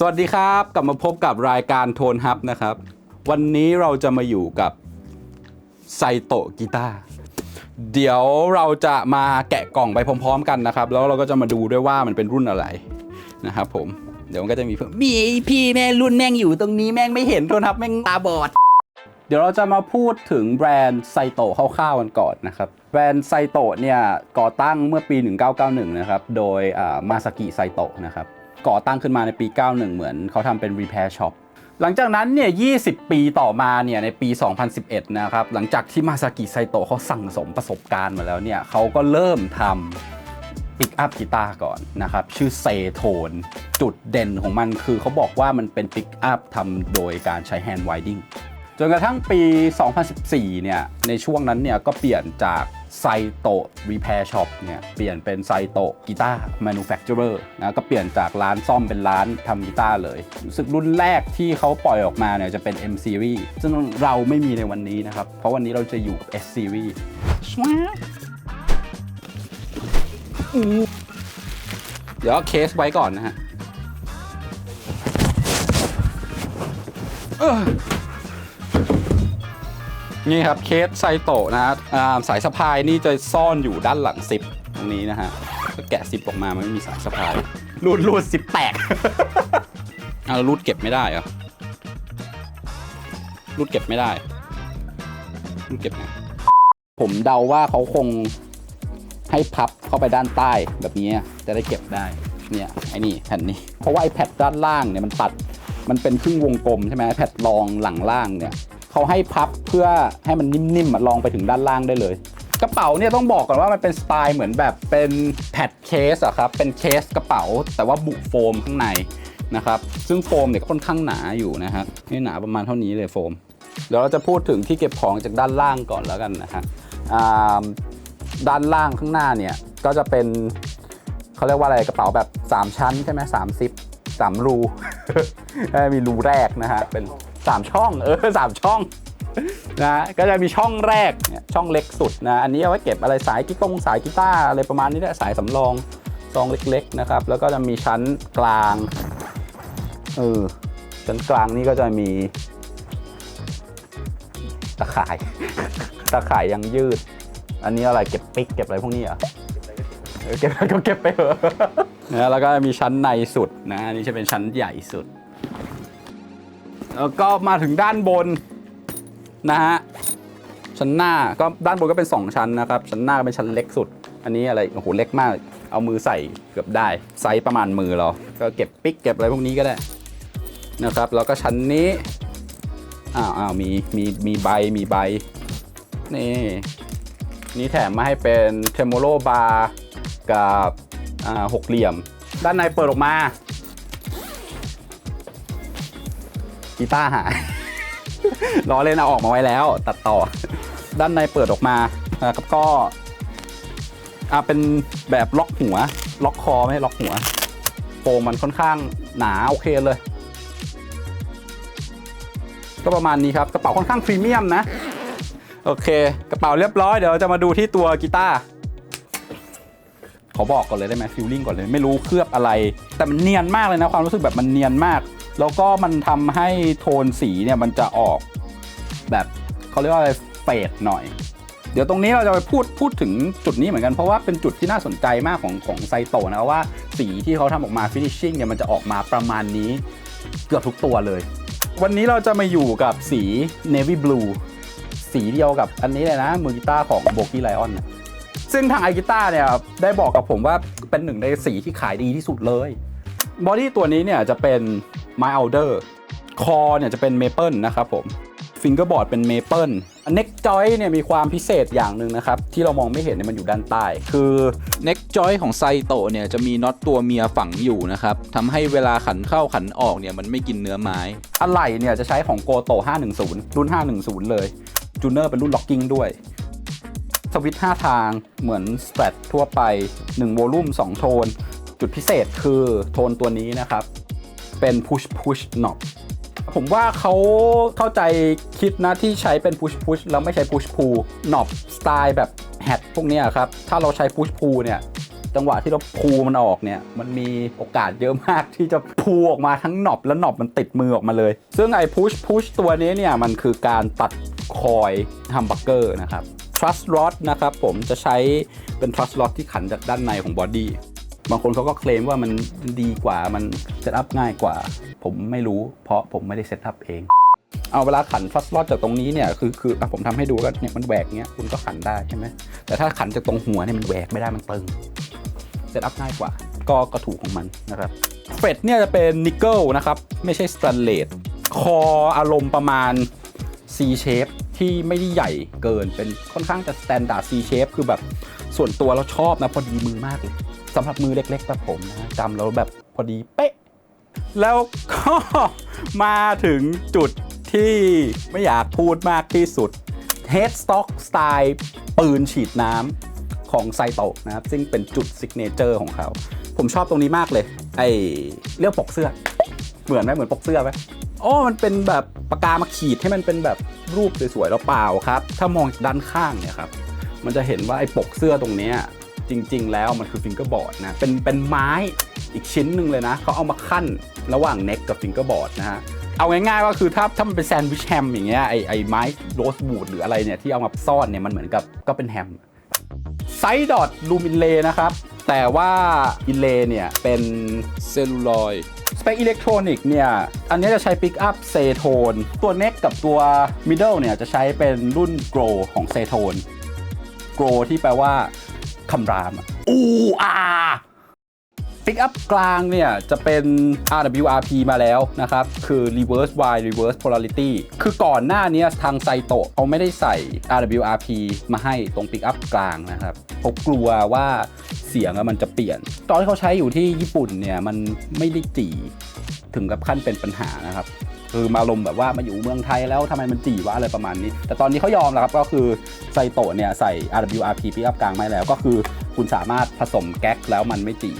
สวัสดีครับ กลับมาพบกับรายการโทนฮับนะครับ วันนี้เราจะมาอยู่กับไซโตะกีตาร์เดี๋ยวเราจะมาแกะกล่องไปพร้อม ๆ กันนะครับ แล้วเราก็จะมาดูด้วยว่ามันเป็นรุ่นอะไรนะครับผมเดี๋ยวมันก็จะมีเพิ่มมีพี่แม่รุ่นแม่งอยู่ตรงนี้แม่งไม่เห็นโทนฮับแม่งตาบอด เดี๋ยวเราจะมาพูดถึงแบรนด์ไซโตะคร่าวๆกันก่อนนะครับแบรนด์ไซโตะเนี่ยก่อตั้งเมื่อปี 1991 นะครับ โดยมาซากิไซโตะนะครับ ก่อตั้งขึ้นมาในปี 91 เหมือนเขาทำเป็น repair shop หลังจากนั้นเนี่ย 20 ปีต่อมาเนี่ยในปี 2011 นะครับ หลังจากที่มาซากิไซโตะเขาสั่งสมประสบการณ์มาแล้วเนี่ยเขาก็เริ่มทำปิกอัพกีตาร์ก่อนนะครับ ชื่อเซโทน จุดเด่นของมันคือเขาบอกว่ามันเป็นปิกอัพทำโดยการใช้แฮนด์ไวดิ้ง จนกระทั่งปี 2014 เนี่ย ในช่วงนั้นเนี่ย ก็เปลี่ยนจากไซโตรีเพร์ช็อปเนี่ย เปลี่ยนเป็นไซโตกีตาร์แมนูแฟคเจอร์นะ ก็เปลี่ยนจากร้านซ่อมเป็นร้านทำกีตาร์เลย รู้สึกรุ่นแรกที่เขาปล่อยออกมาเนี่ย จะเป็น M Series ซึ่งเราไม่มีในวันนี้นะครับ เพราะวันนี้เราจะอยู่กับ S Series เดี๋ยวเคสไว้ก่อนนะฮะ นี่ครับเคสไซโตะนะฮะอ่าสายสะพายนี่จะซ่อนอยู่ด้านหลังซิปตรงนี้นะฮะก็แกะซิปออกมามันไม่มีสายสะพายรูดรูดซิปแตกเอาแล้วรูดเก็บไม่ได้เหรอรูดเก็บไม่ได้รูดเก็บไงผมเดาว่าเขาคงให้พับเข้าไปด้านใต้แบบนี้จะได้เก็บได้เนี่ยไอ้นี่แผ่นนี้เพราะว่าไอ้แพดด้านล่างเนี่ยมันตัด มันเป็นครึ่งวงกลมใช่ไหมแพดรองหลังล่างเนี่ย เขาให้พับเพื่อให้มันนิ่มๆลองไปถึงด้านล่างได้เลย กระเป๋าเนี่ยต้องบอกก่อนว่ามันเป็นสไตล์เหมือนแบบเป็นแพดเคสอะครับเป็นเคสกระเป๋า แต่ว่าบุโฟมข้างในนะครับซึ่งโฟมเนี่ยก็ค่อนข้างหนาอยู่นะฮะนี่หนาประมาณเท่านี้เลยโฟมเดี๋ยวเราจะพูดถึงที่เก็บของจากด้านล่างก่อนแล้วกันนะฮะด้านล่างข้างหน้าเนี่ยก็จะเป็นเขาเรียกว่าอะไรกระเป๋าแบบ 3 ชั้นใช่ไหมสามซิปสามรู มีรูแรกนะฮะเป็น 3 ช่องเออสามช่องนะก็จะมีช่องแรกเนี่ยช่องเล็กสุดนะอันนี้เอาไว้เก็บอะไรสายกีตงสายกีตาร์อะไรประมาณนี้แหละสายสำรองซองเล็กๆนะครับแล้วก็จะมีชั้นกลางเออชั้นกลางนี่ก็จะมีตะข่าย ตะข่ายยังยืด อันนี้อะไรเก็บปิ๊กเก็บอะไรพวกนี้อเออเก็บก็เก็บไปเถอะนะแล้วก็มีชั้นในสุดนะอันนี้จะเป็นชั้นใหญ่สุด แล้วก็มาถึงด้านบนนะฮะชั้นหน้าก็ด้านบนก็เป็น 2 ชั้นนะครับ ชั้นหน้าเป็นชั้นเล็กสุด อันนี้อะไรโอ้โหเล็กมาก เอามือใส่เกือบได้ไซส์ประมาณมือเราก็เก็บปิกเก็บอะไรพวกนี้ก็ได้นะครับแล้วก็ชั้นนี้อ้าวอ้าวมีมีมีใบมีใบนี่นี่แถมมาให้เป็นเทมโมโลบาร์กับอ่าหกเหลี่ยม ด้านในเปิดออกมา กีตาร์หาย ล้อเล่นเอาออกมาไว้แล้ว ตัดต่อ ด้านในเปิดออกมานะครับก็อ่าเป็นแบบล็อกหัว ล็อกคอไม่ล็อกหัวโฟมมันค่อนข้างหนาโอเคเลย ก็ประมาณนี้ครับกระเป๋าค่อนข้างพรีเมียมนะ โอเค กระเป๋าเรียบร้อยเดี๋ยวจะมาดูที่ตัวกีตาร์ขอบอกก่อนเลยได้ไหมฟิลลิ่งก่อนเลย ไม่รู้เคลือบอะไร แต่มันเนียนมากเลยนะความรู้สึกแบบมันเนียนมาก แล้วก็มันทำให้โทนสีเนี่ยมันจะออกแบบเขาเรียกว่าอะไรเฟดหน่อย เดี๋ยวตรงนี้เราจะไปพูดพูดถึงจุดนี้เหมือนกันเพราะว่าเป็นจุดที่น่าสนใจมากของของไซโตะนะว่าสีที่เขาทำออกมาฟินิชชิ่งเนี่ยมันจะออกมาประมาณนี้เกือบทุกตัวเลย วันนี้เราจะมาอยู่กับสี navy blue สีเดียวกับอันนี้เลยนะ มือกีตาร์ของโบกี้ไลออนซึ่งทางไอกีตาร์เนี่ยได้บอกกับผมว่าเป็นหนึ่งในสีที่ขายดีที่สุดเลย บอดี้ตัวนี้เนี่ยจะเป็น My Elder คอเนี่ยจะเป็นเมเปิลนะครับผมฟิงเกอร์บอร์ดเป็นเมเปิลเน็กจอยเนี่ยมีความพิเศษอย่างหนึ่งนะครับ ที่เรามองไม่เห็นเนี่ยมันอยู่ด้านใต้ คือเน็กจอยของไซโตะเนี่ยจะมีน็อตตัวเมียฝังอยู่นะครับทำให้เวลาขันเข้าขันออกเนี่ยมันไม่กินเนื้อไม้ อะไหล่เนี่ยจะใช้ของโกโต510 รุ่น 510 เลยจูเนอร์เป็นรุ่นล็อกกิ้งด้วย สวิตช์5ทางเหมือนสแตรทั่วไป1โวลูม2โทน จุดพิเศษคือโทนตัวนี้นะครับ เป็น push push knob ผมว่าเขาเข้าใจคิดนะที่ใช้เป็น push push แล้วไม่ใช้ push pull knob สไตล์แบบแฮทพวกนี้ครับ ถ้าเราใช้ push pull เนี่ยจังหวะที่เราพูมันออกเนี่ย มันมีโอกาสเยอะมากที่จะพูออกมาทั้งหนอบแล้วหนอบมันติดมือออกมาเลย ซึ่งไอ้พุชพุชตัวนี้เนี่ย มันคือการตัดคอยฮัมบักเกอร์นะครับ trust rod นะครับผมจะใช้เป็น trust rod ที่ขันจากด้านในของบอดี้ บางคนเขาก็เคลมว่ามันดีกว่ามันเซตอัพง่ายกว่า ผมไม่รู้ เพราะผมไม่ได้เซตอัพเอง เอาเวลาขันฟัสลอดจากตรงนี้เนี่ยคือคืออผมทำให้ดูก็เนี่ยมันแหวกเงี้ยคุณก็ขันได้ใช่ไหมแต่ถ้าขันจากตรงหัวเนี่ยมันแหวกไม่ได้มันตึงเซตอัพง่ายกว่า ก็ก็ถูกของมันนะครับเฟดเนี่ยจะเป็นนิกเกิลนะครับไม่ใช่สแตนเลสคออารมณ์ประมาณ C shape ที่ไม่ได้ใหญ่เกินเป็นค่อนข้างจะ standard C shape คือแบบส่วนตัวเราชอบนะพอดีมือมากเลย สำหรับมือเล็กๆแบบผมนะจำแล้วแบบพอดีเป๊ะ แล้วก็มาถึงจุดที่ไม่อยากพูดมากที่สุด Headstock สไตล์ปืนฉีดน้ำของไซโตะนะครับ ซึ่งเป็นจุดซิกเนเจอร์ของเขา ผมชอบตรงนี้มากเลย ไอเรียกปกเสื้อ เหมือนไหมเหมือนปกเสื้อไหมโอ้มันเป็นแบบปากกามาขีดให้มันเป็นแบบรูปสวยๆแล้วเปล่าครับ ถ้ามองด้านข้างเนี่ยครับ มันจะเห็นว่าไอ้ปกเสื้อตรงนี้ จริง ๆ แล้วมันคือฟิงเกอร์บอร์ดนะเป็นเป็นไม้อีกชิ้นหนึ่งเลยนะเขาเอามาขั้นระหว่างเน็กกับฟิงเกอร์บอร์ดนะฮะเอาง่ายๆว่าคือถ้าถ้ามันเป็นแซนด์วิชแฮมอย่างเงี้ยไอไอไม้โรสบูดหรืออะไรเนี่ยที่เอามาซ่อนเนี่ยมันเหมือนกับก็เป็นแฮมไซดอดลูมินเลนะครับ แต่ว่าอินเลเนี่ยเป็นเซลลูลอยสเปคอิเล็กทรอนิกส์เนี่ย อันนี้จะใช้ปิกอัพเซโทน ตัวเน็กกับตัวมิดเดิลเนี่ยจะใช้เป็นรุ่นโกรของเซโทนโกรที่แปลว่า คำรามอะอูอาปิกอัพกลางเนี่ย จะเป็น RWRP มาแล้วนะครับ คือ reverse Y reverse polarity คือก่อนหน้านี้ทางไซโตะเขาไม่ได้ใส่ RWRP มาให้ตรงปิกอัพกลางนะครับเขากลัวว่าเสียงมันจะเปลี่ยน ตอนที่เขาใช้อยู่ที่ญี่ปุ่นเนี่ย มันไม่ได้จีถึงกับขั้นเป็นปัญหานะครับ คือมาลมแบบว่ามาอยู่เมืองไทยแล้วทำไมมันจีวะอะไรประมาณนี้ แต่ตอนนี้เขายอมแล้วครับก็คือไซโตะเนี่ยใส่ RWRP ปิกอัพกลางมาแล้ว ก็คือคุณสามารถผสมแก๊กแล้วมันไม่จี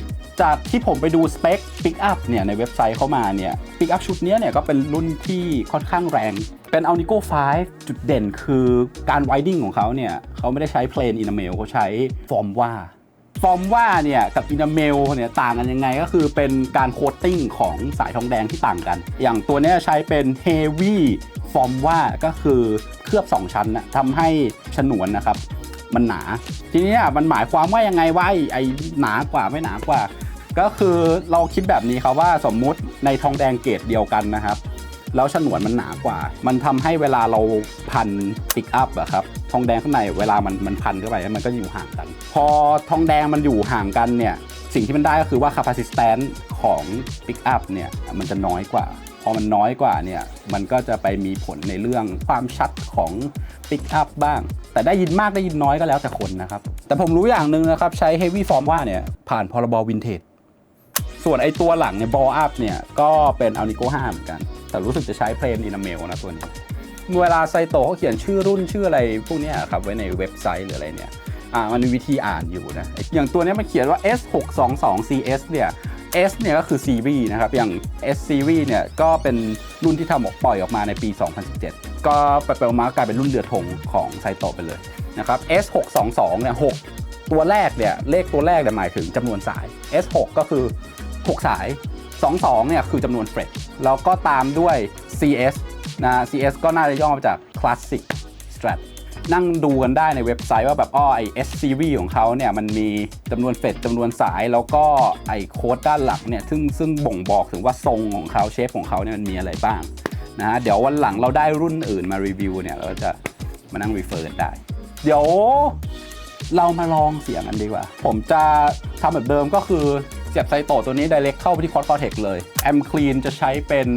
จากที่ผมไปดูสเปคปิกอัพเนี่ยในเว็บไซต์เข้ามาเนี่ยปิกอัพชุดนี้เนี่ยก็เป็นรุ่นที่ค่อนข้างแรง เป็น a l n i c o 5 จุดเด่นคือการไวดิ้งของเขาเนี่ยเขาไม่ได้ใช้เพลนอินเมลเขาใช้ฟอร์มว่า ฟอร์มว่าเนี่ยกับอินาเมลเนี่ยต่างกันยังไงก็คือเป็นการโคตติ้งของสายทองแดงที่ต่างกัน อย่างตัวนี้ใช้เป็น Heavy ฟอร์มว่าก็คือเคลือบ 2 ชั้นนะทำให้ฉนวนนะครับ มันหนา ทีนี้มันหมายความว่ายังไงว่าไอ้ไอ้หนากว่าไม่หนากว่า ก็คือเราคิดแบบนี้ครับว่าสมมุติในทองแดงเกรดเดียวกันนะครับ แล้วฉนวนมันหนากว่า มันทำให้เวลาเราพันปิกอัพอะครับ ทองแดงข้างในเวลามันมันพันเข้าไปมันก็อยู่ห่างกัน พอทองแดงมันอยู่ห่างกันเนี่ย สิ่งที่มันได้ก็คือว่า capacitance ของปิกอัพเนี่ยมันจะน้อยกว่า พอมันน้อยกว่าเนี่ย มันก็จะไปมีผลในเรื่องความชัดของปิกอัพบ้าง แต่ได้ยินมากได้ยินน้อยก็แล้วแต่คนนะครับ แต่ผมรู้อย่างหนึ่งนะครับ ใช้ heavy form ว่าเนี่ยผ่านพรบวินเทจส่วนไอตัวหลังเนี่ยบอลอัพเนี่ยก็เป็นอัลนิโก5เหมือนกัน แต่รู้สึกจะใช้เพลนอินาเมลนะตัวนี้ เวลาไซโตเขาเขียนชื่อรุ่นชื่ออะไรพวกนี้ครับไว้ในเว็บไซต์หรืออะไรเนี่ยอ่ามันมีวิธีอ่านอยู่นะ อย่างตัวนี้มันเขียนว่า S622CS เนี่ย S เนี่ยก็คือซีรีส์นะครับ อย่าง S series เนี่ยก็เป็นรุ่นที่ทำออกปล่อยออกมาในปี 2017 ก็ไปไปๆมากลายเป็นรุ่นเรือดธงของไซโตไปเลยนะครับ S622 เนี่ย 6 ตัวแรกเนี่ย เลขตัวแรกเนี่ยหมายถึงจำนวนสาย S6 ก็คือ 6 สาย 22 เนี่ยคือจำนวนเฟรตแล้วก็ตามด้วย CS นะ CS ก็น่าจะย่อมาจาก Classic Strat นั่งดูกันได้ในเว็บไซต์ว่าแบบอ้อไอ S series ของเขาเนี่ยมันมีจำนวนเฟรตจำนวนสายแล้วก็ไอโค้ดด้านหลังเนี่ยซึ่งซึ่งบ่งบอกถึงว่าทรงของเขาเชฟของเขาเนี่ยมันมีอะไรบ้างนะฮะเดี๋ยววันหลังเราได้รุ่นอื่นมารีวิวเนี่ยเราจะมานั่งรีเฟอร์กันได้ เดี๋ยวเรามาลองเสียงกันดีกว่า ผมจะทำแบบเดิมก็คือ สียบไซโตตัวนี้ direct เข้าไปที่ Quad Cortex เลยแอมคลีนจะใช้เป็น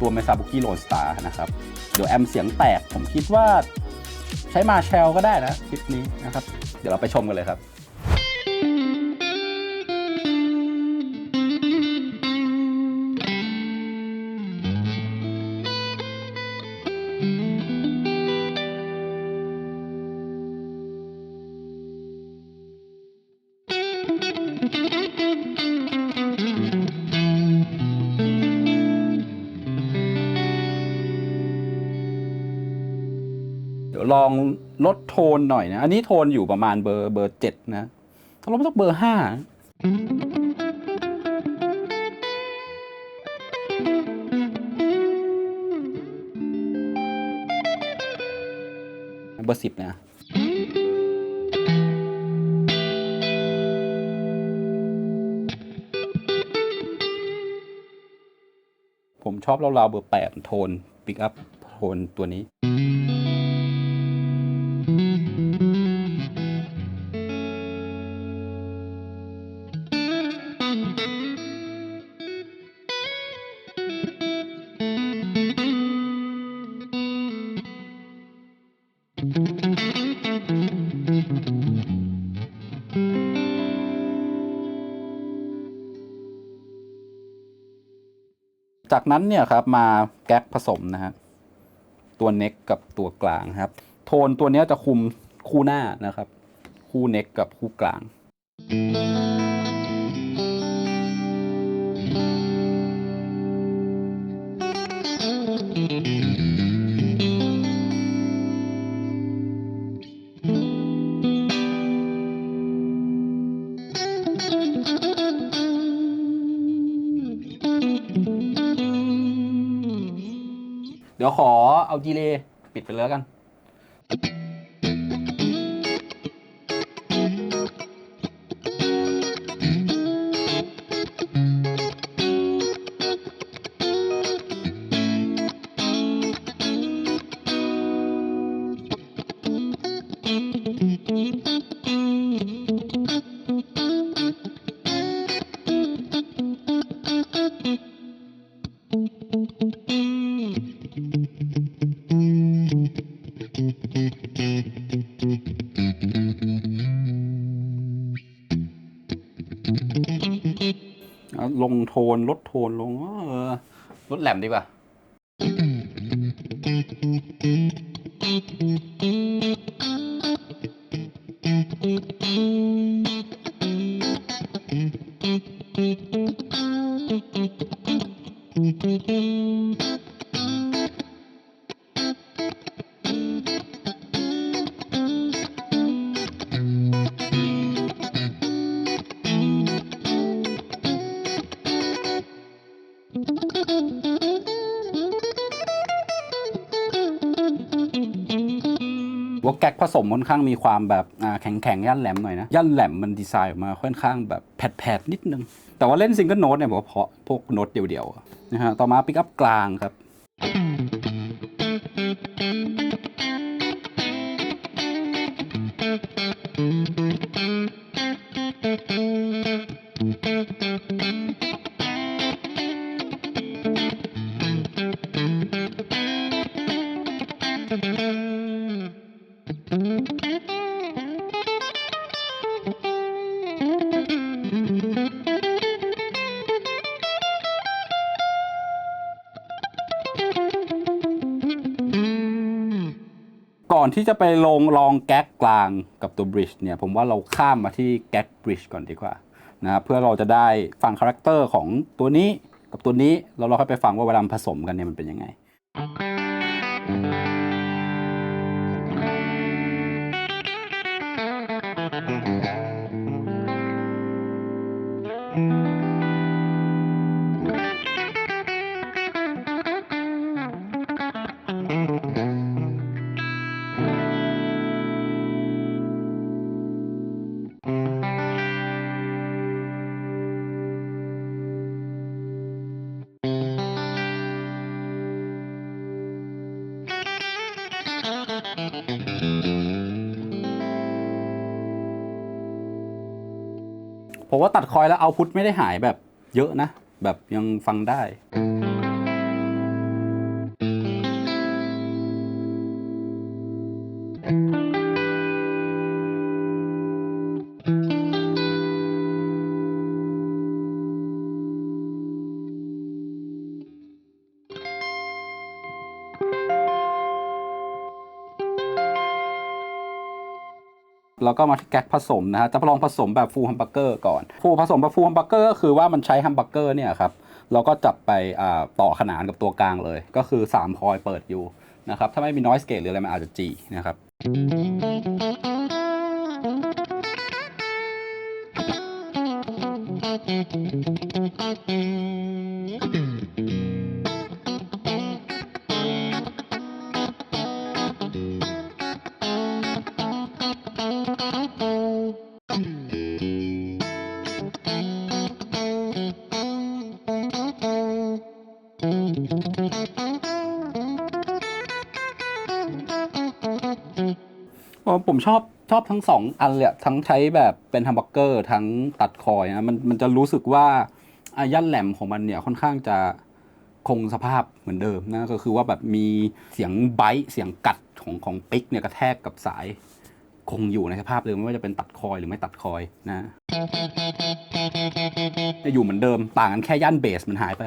ตัว m e s a b u k i Lone Star นะครับ เดี๋ยวแอมเสียงแตกผมคิดว่าใช้มาแชลก็ได้นะคลิปนี้นะครับ เดี๋ยวเราไปชมกันเลยครับ องลดโทนหน่อยนะ อันนี้โทนอยู่ประมาณเบอร์เบอร์เจ็ดนะเราไม่ต้องเบอร์ห้าเบอร์สิบนะผมชอบราวๆเบอร์แปดโทนปิกอัพโทนตัวนี้ จากนั้นเนี่ยครับมาแก๊กผสมนะฮะตัวเน็กกับตัวกลางครับ โทนตัวนี้จะคุมคู่หน้านะครับ คู่เน็กกับคู่กลางเเอาดีเลย์ปิดไปเลยแล้วกัน โทนลดโทนลงเออลดแหลมดีกว่า วแก๊กผสมค่อนข้างมีความแบบแข็งแข็งๆย่านแหลมหน่อยนะ ย่านแหลมมันดีไซน์ออกมาค่อนข้างแบบแผดๆนิดนึง แต่ว่าเล่นซิงเกิลโน้ตเนี่ยผมว่าเพาะพวกโน้ตเดี่ยวๆนะฮะต่อมาปิกอัพกลางครับ อนที่จะไปลงลองแก๊กกลางกับตัวบริดจ์เนี่ยผมว่าเราข้ามมาที่แก๊กบริดจ์ก่อนดีกว่านะครับเพื่อเราจะได้ฟังคาแรคเตอร์ของตัวนี้กับตัวนี้แล้วเราค่อยไปฟังว่าเวลาผสมกันเนี่ยมันเป็นยังไง ผมว่าตัดคอยแล้วเอาพุทไม่ได้หายแบบเยอะนะ แบบยังฟังได้ แล้วก็มาที่แก๊กผสมนะฮะจะลองผสมแบบฟูลฮัมบักเกอร์ก่อนฟูลผสมแบบฟูลฮัมบักเกอร์ก็คือว่ามันใช้แฮัมบักเกอร์เนี่ยครับเราก็จับไปต่อขนานกับตัวกลางเลย ก็คือ 3 คอยเปิดอยู่นะครับถ้าไม่มี noise gate หรืออะไรมันอาจจะจีนะครับอ ชอบทั้งสองอันเลยทั้งใช้แบบเป็นฮัมเบอร์เกอร์ ทั้งตัดคอยนะมันมันจะรู้สึกว่าอายันแหลมของมันเนี่ยค่อนข้างจะคงสภาพเหมือนเดิมนะก็คือว่าแบบมีเสียงไบต์เสียงกัดของของปิกเนี่ยกระแทกกับสายคงอยู่ในสภาพเดิมไม่ว่าจะเป็นตัดคอยหรือไม่ตัดคอยนะจะอยู่เหมือนเดิมต่างกันแค่ย่านเบสมันหายไป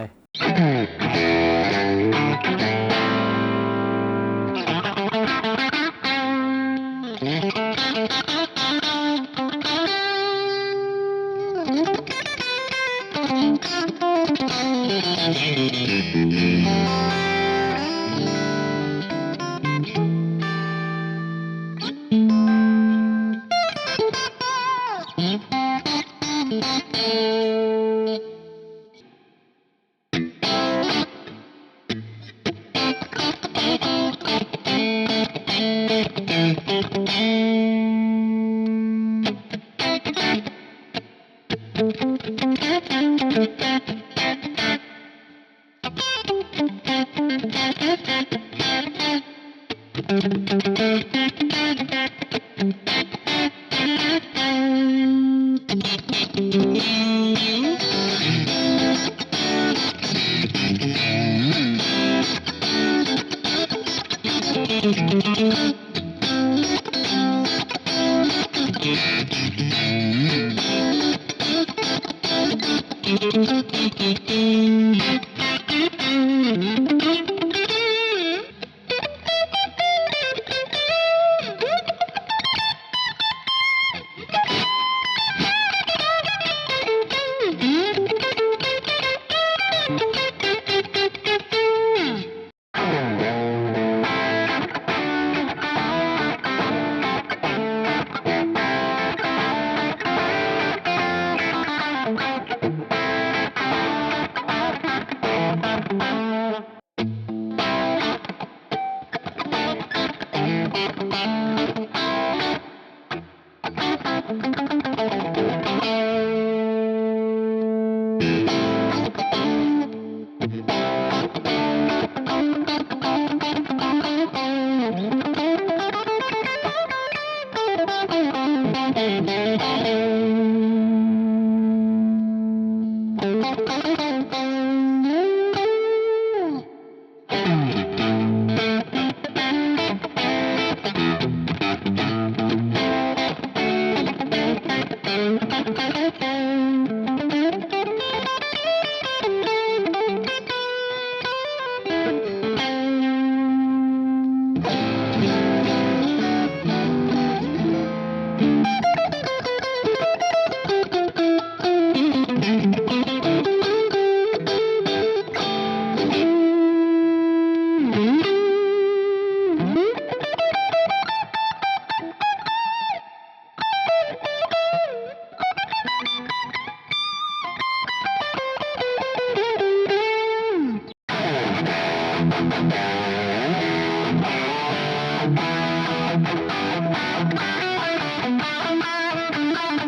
Thank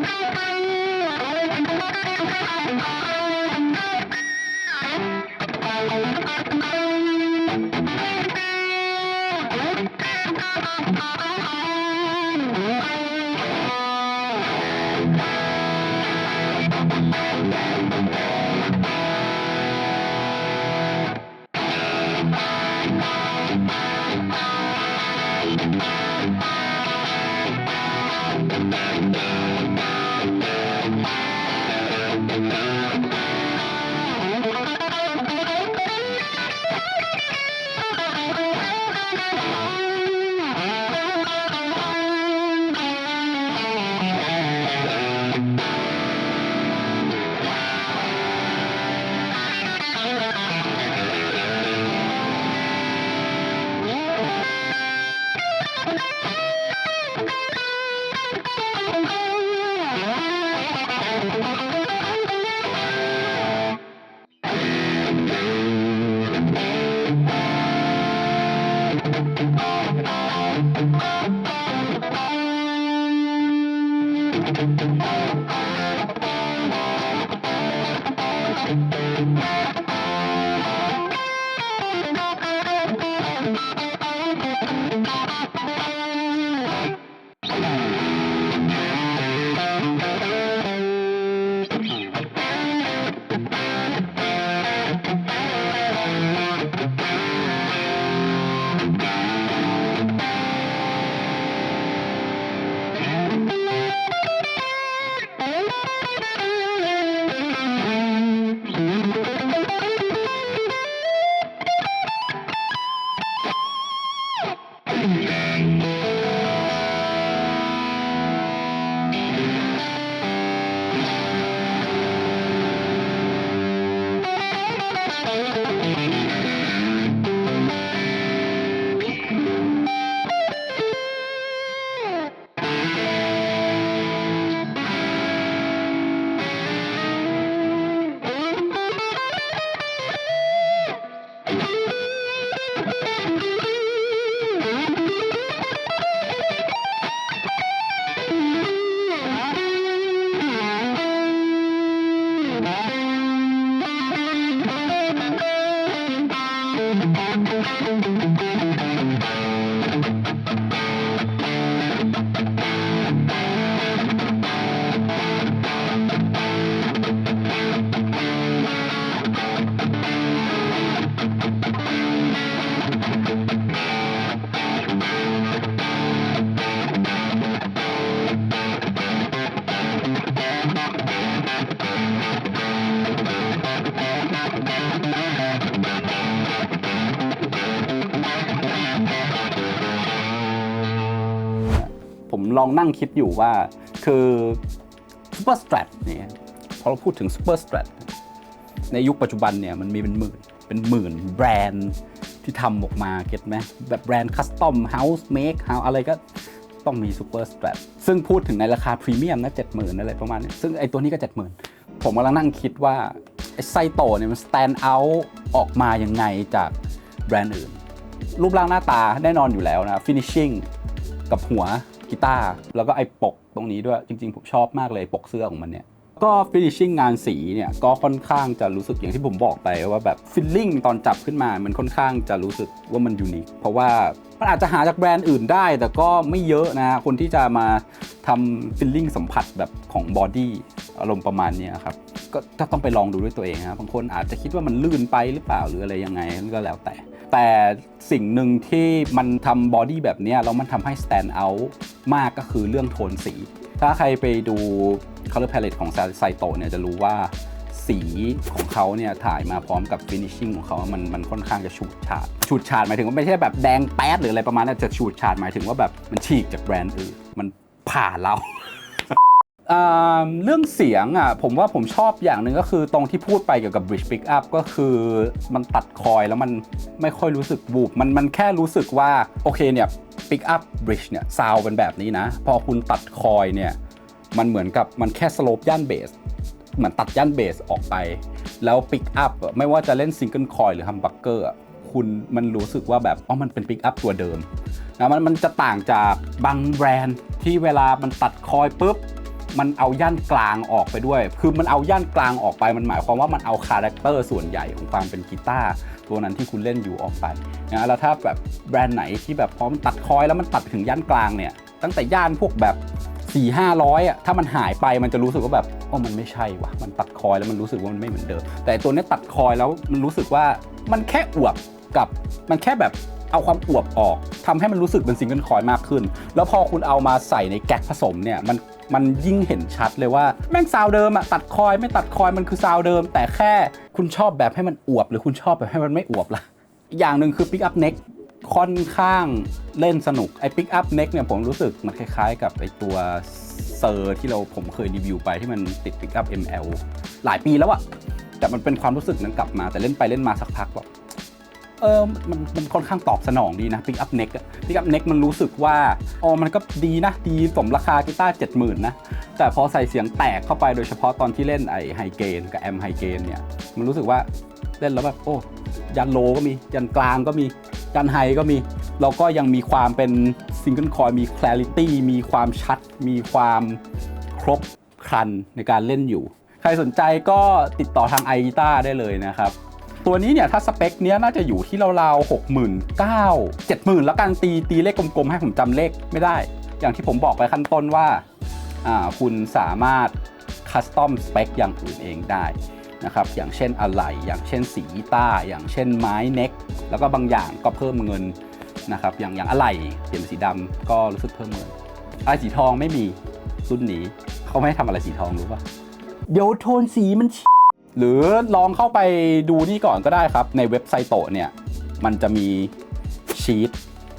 Thank you. องนั่งคิดอยู่ว่าคือ Super Strat เนี่ยพอเราพูดถึง Super Strat ในยุคปัจจุบันเนี่ยมันมีเป็นหมื่นเป็นหมื่นแบรนด์ที่ทำออกมาเก็ตไหมแบบแบรนด์คัสตอมเฮาส์เมคเฮาอะไรก็ต้องมี Super Strat ซึ่งพูดถึงในราคาพรีเมียมนะเจ็ดหมื่นอะไรประมาณนี้ซึ่งไอตัวนี้ก็เจ็ดหมื่นผมกำลังนั่งคิดว่าไอไซโตเนี่ยมัน stand out ออกมายังไงจากแบรนด์อื่น รูปร่างหน้าตาแน่นอนอยู่แล้วนะ finishing กับหัว กีตาร์แล้วก็ไอ้ปกตรงนี้ด้วยจริง ๆ ผมชอบมากเลยปกเสื้อของมันเนี่ยก็ finishing งานสีเนี่ยก็ค่อนข้างจะรู้สึกอย่างที่ผมบอกไปว่าแบบ feeling ตอนจับขึ้นมา มันค่อนข้างจะรู้สึกว่ามันยูนิคเพราะว่ามันอาจจะหาจากแบรนด์อื่นได้ แต่ก็ไม่เยอะนะคนที่จะมาทำ feeling สัมผัสแบบของบอดี้อารมณ์ประมาณนี้ครับก็ต้องไปลองดูด้วยตัวเองนะบางคนอาจจะคิดว่ามันลื่นไปหรือเปล่าหรืออะไรยังไงก็แล้วแต่ แต่สิ่งหนึ่งที่มันทำบอดี้แบบนี้แล้วมันทำให้ stand out มากก็คือเรื่องโทนสี ถ้าใครไปดู color palette ของไซโตเนี่ยจะรู้ว่าสีของเขาเนี่ยถ่ายมาพร้อมกับ finishing ของเขามันมันค่อนข้างจะฉูดฉาดฉูดฉาดหมายถึงว่าไม่ใช่แบบแดงแป๊ดหรืออะไรประมาณนั้นจะฉูดฉาดหมายถึงว่าแบบมันฉีกจากแบรนด์อื่นมันผ่าเรา อ่าเรื่องเสียงอะผมว่าผมชอบอย่างหนึ่งก็คือตรงที่พูดไปเกี่ยวกับ bridge pickup ก็คือมันตัดคอยแล้วมันไม่ค่อยรู้สึกบูบมันมันแค่รู้สึกว่า โอเคเนี่ย pickup bridge เนี่ยซาวเป็นแบบนี้นะ พอคุณตัดคอยเนี่ย มันเหมือนกับมันแค่สโลปย่านเบสเหมือนตัดย่านเบสออกไป แล้วปิกอัพไม่ว่าจะเล่นซิงเกิลคอยหรือฮัมบักเกอร์คุณมันรู้สึกว่าแบบอ๋อมันเป็นปิกอัพตัวเดิมนะมันมันจะต่างจากบางแบรนด์ที่เวลามันตัดคอยปุ๊บ มันเอาย่านกลางออกไปด้วย คือมันเอาย่านกลางออกไป มันหมายความว่ามันเอาคาแรคเตอร์ส่วนใหญ่ของความเป็นกีตาร์ตัวนั้นที่คุณเล่นอยู่ออกไปนะแล้วถ้าแบบแบรนด์ไหนที่แบบพร้อมตัดคอยแล้วมันตัดไปถึงย่านกลางเนี่ย ตั้งแต่ย่านพวกแบบ4 5 0 0อะถ้ามันหายไปมันจะรู้สึกว่าแบบอ๋อมันไม่ใช่ว่ะมันตัดคอยแล้วมันรู้สึกว่ามันไม่เหมือนเดิม แต่ตัวนี้ตัดคอยแล้วมันรู้สึกว่ามันแค่อวบกับมันแค่แบบเอาความอวบออกทำให้มันรู้สึกเป็นซิงเกิลคอยมากขึ้น แล้วพอคุณเอามาใส่ในแก๊กผสมเนี่ยมัน มันยิ่งเห็นชัดเลยว่าแม่งซาวเดิมอะตัดคอยไม่ตัดคอยมันคือซาวเดิม แต่แค่คุณชอบแบบให้มันอวบ หรือคุณชอบแบบให้มันไม่อวบล่ะอีกอย่างหนึ่งคือ pick up neck ค่อนข้างเล่นสนุกไอ้ pick up neck เนี่ยผมรู้สึกมันคล้ายๆ กับไอ้ตัวเซอร์ที่เราผมเคยรีวิวไปที่มันติด pick up ML หลายปีแล้วอะแต่มันเป็นความรู้สึกนั้นกลับมาแต่เล่นไปเล่นมาสักพักแบบ เออมันมันค่อนข้างตอบสนองดีนะ pick up neck อะ pick up neck มันรู้สึกว่าอ๋อมันก็ดีนะ ดีสมราคากีตาร์70,000นนะ แต่พอใส่เสียงแตกเข้าไปโดยเฉพาะตอนที่เล่นไอไฮเกนกับแอมไฮเกนเนี่ย มันรู้สึกว่าเล่นแล้วแบบโอ้ยันโลก็มี ยันกลางก็มี ยันไฮก็มี แล้วก็ยังมีความเป็นซิงเกิลคอยมี clarity มีความชัด มีความครบครันในการเล่นอยู่ ใครสนใจก็ติดต่อทาง i อ i t a ได้เลยนะครับ ตัวนี้เนี่ยถ้าสเปคเนี้ยน่าจะอยู่ที่ราวๆหกหมื่นเก้าเจ็ดหมื่นแล้วกันตีตีเลขกลมๆ ให้ผมจำเลขไม่ได้ อย่างที่ผมบอกไปขั้นต้นว่าคุณสามารถคัสตอมสเปคอย่างอื่นเองได้นะครับอย่างเช่นอะไหล่อย่างเช่นสีกีตาอย่างเช่นไม้เน็ก แล้วก็บางอย่างก็เพิ่มเงินนะครับอย่างอย่างอะไหล่เปลี่ยนเป็นสีดำก็รู้สึกเพิ่มเงินอะไรสีทองไม่มีรุ่นนี้เขาไม่ให้ทำอะไรสีทองรู้ปะเดี๋ยวโทนสีมัน หรือลองเข้าไปดูนี่ก่อนก็ได้ครับ ในเว็บไซต์โตเนี่ย มันจะมีชีต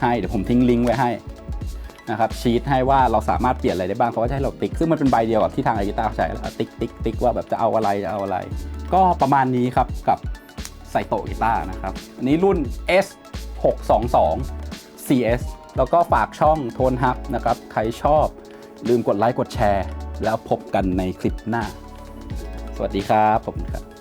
ให้เดี๋ยวผมทิ้งลิงก์ไว้ให้นะครับชีตให้ว่าเราสามารถเปลี่ยนอะไรได้บ้างเขาก็จะให้เราติ๊ก ซึ่งมันเป็นใบเดียวกับที่ทางอากิต้าใช้ติ๊กติ๊กติ๊กว่าแบบจะเอาอะไรจะเอาอะไร ก็ประมาณนี้ครับกับไซโตกิต้านะครับ อันนี้รุ่น S622 CS แล้วก็ฝากช่องโทนฮับนะครับ ใครชอบลืมกดไลค์กดแชร์ แล้วพบกันในคลิปหน้า สวัสดีครับผมครับ